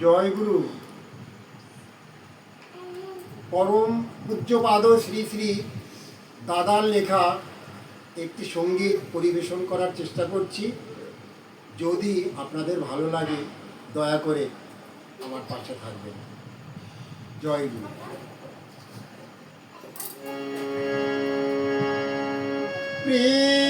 জয়গুরু পরম পূজ্যপাদ শ্রী শ্রী দাদার লেখা একটি সংগীত পরিবেশন করার চেষ্টা করছি। যদি আপনাদের ভালো লাগে, দয়া করে আমার পাশে থাকবেন। জয় গুরু। প্রিয়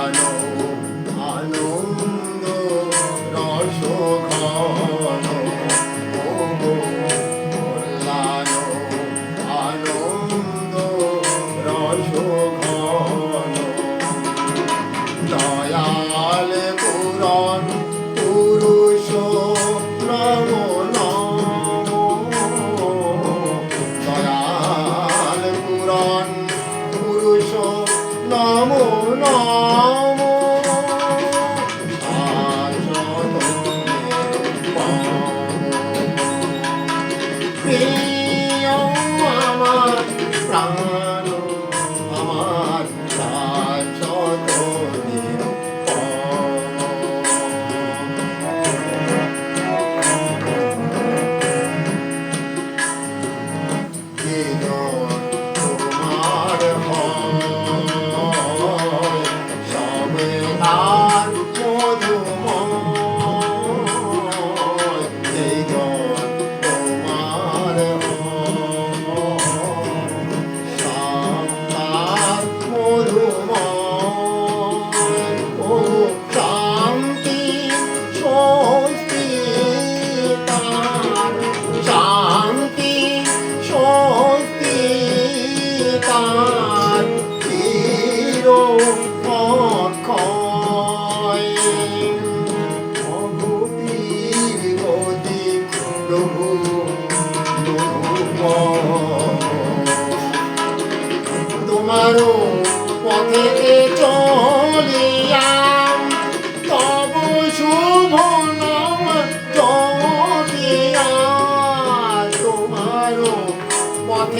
কল্যাণ আনন্দ Sorry.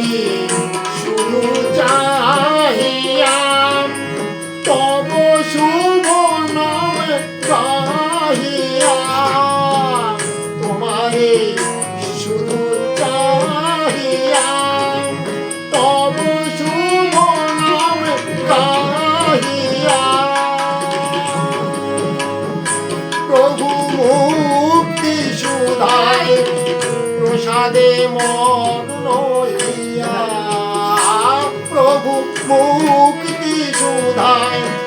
Yeah. মুক্তি সুধায়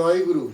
জয় গুরু